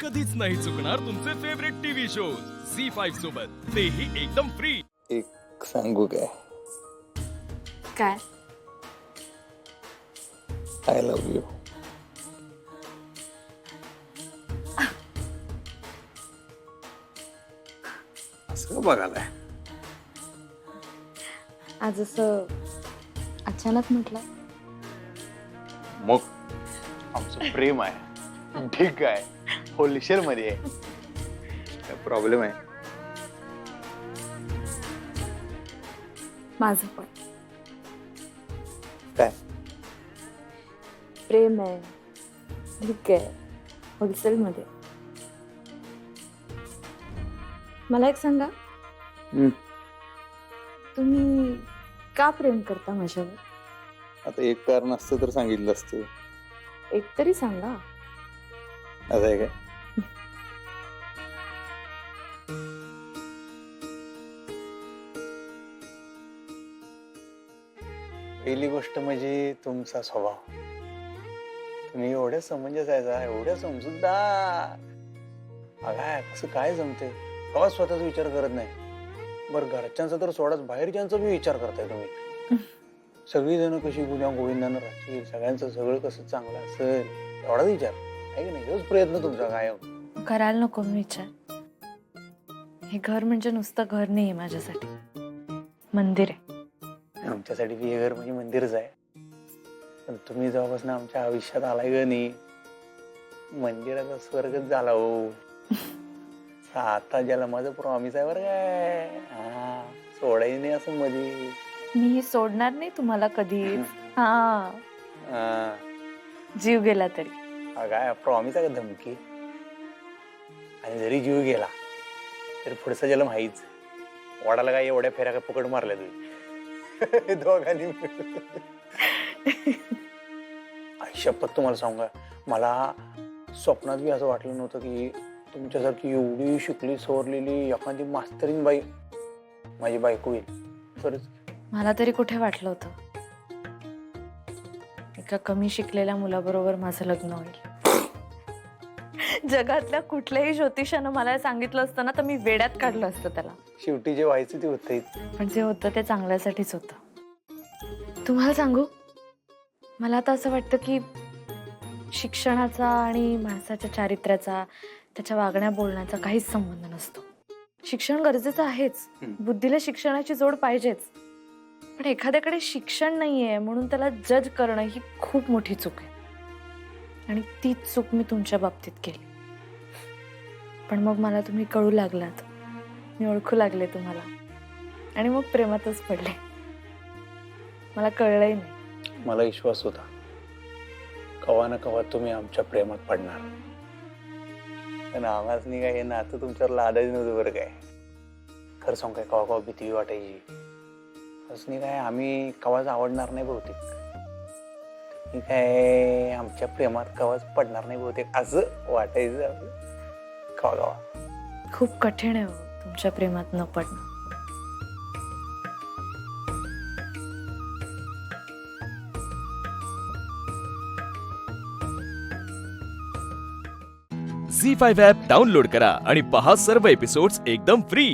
कधीच नाही चुकणार तुमचे favourite TV shows C five सोबत. तेही एकदम फ्री एक सांगू काय? काय? आय लव्ह यू असं बघायला आज असं अचानक म्हटलं. मग आमचं प्रेम आहे. ठीक आहे. होलशेल मध्ये आहे प्रॉब्लेम आहे? माझं पण. काय? प्रेम आहे. ठीक आहे. होलसेलमध्ये. मला एक सांगा. तुम्ही का प्रेम करता माझ्यावर? आता एक कारण असतं तर सांगितलं असतं. एक तरी सांगा. असं आहे काय? पहिली गोष्ट म्हणजे तुमचा स्वभाव. तुम्ही एवढ्या समंजस आहे एवढ्या समजूतदार. अगाय कसं काय जमते? कवा स्वतःचा विचार करत नाही? बरं घरच्यांचा तर सोडाच बाहेरच्यांचा बी विचार करताय तुम्ही. सगळी जण कशी गुन्ह्या गोविंदानं राहतील? सगळ्यांचं सगळं कसं चांगलं असेल? एवढाच विचार. आहे की नाही? हेच प्रयत्न तुमचा कायम. करायला नको मी विचार. हे घर म्हणजे नुसतं घर नाही माझ्यासाठी. मंदिर आहे. आमच्यासाठी हे घर म्हणजे मंदिरच आहे. पण तुम्ही जेव्हापासून आमच्या आयुष्यात आलाय ग नाही मंदिराचा स्वर्गच झाला हो. आता ज्याला माझं प्रॉमिस आहे बरं काय. हा सोडायचं नाही असं मध्ये मी सोडणार नाही तुम्हाला हा. हा, जीव गेला तरी. काय प्रॉमिस आहे का धमकी? आणि जरी जीव गेला तरी पुढचा जन्म हाईच वडाला काय एवढ्या फेऱ्या काय फुकट मारल्या तुम्ही दोघांनी आई शपथ तुम्हाला सांगा मला स्वप्नात बी असं वाटलं नव्हतं की तुमच्यासारखी एवढी शिकली सवरलेली एखादी मास्तरीन बाई माझी बायको होईल खरंच. मला तरी कुठे वाटलं होतं? एका कमी शिकलेल्या मुलाबरोबर माझं लग्न होईल. जगातल्या कुठल्याही ज्योतिषानं मला सांगितलं असतं ना तर मी वेड्यात काढलं असतं त्याला. शेवटी जे व्हायचं ते होतं पण जे होतं ते चांगल्यासाठीच होतं. तुम्हाला सांगू? मला आता असं वाटतं की शिक्षणाचा आणि माणसाच्या चारित्र्याचा त्याच्या वागण्या बोलण्याचा काहीच संबंध नसतो. शिक्षण गरजेचं आहेच. बुद्धीला शिक्षणाची जोड पाहिजेच. पण एखाद्याकडे शिक्षण नाहीये म्हणून त्याला जज करणं ही खूप मोठी चूक आहे. आणि तीच चूक मी तुमच्या बाबतीत केली. पण मग मला तुम्ही कळू लागलात. मी ओळखू लागले तुम्हाला. आणि मग प्रेमातच पडले. मला कळलंही नाही. मला विश्वास होता. कवा ना कवा तुम्ही आमच्या प्रेमात पडणार. पण आवाज नाही काय हे नातं तुमच्यावर लादायचं नव्हतं बरं काय. खरं सांग काय कवा कवा भीती वाटायची. असं नाही काय आम्ही कवाच आवडणार नाही बहुतेक. काय आमच्या प्रेमात कवाच पडणार नाही बहुतेक असं वाटायचं. खूप कठीण आहे हो तुमच्या प्रेमात न पडणं. झी फाईव्ह ॲप डाउनलोड करा आणि पहा सर्व एपिसोड्स एकदम फ्री.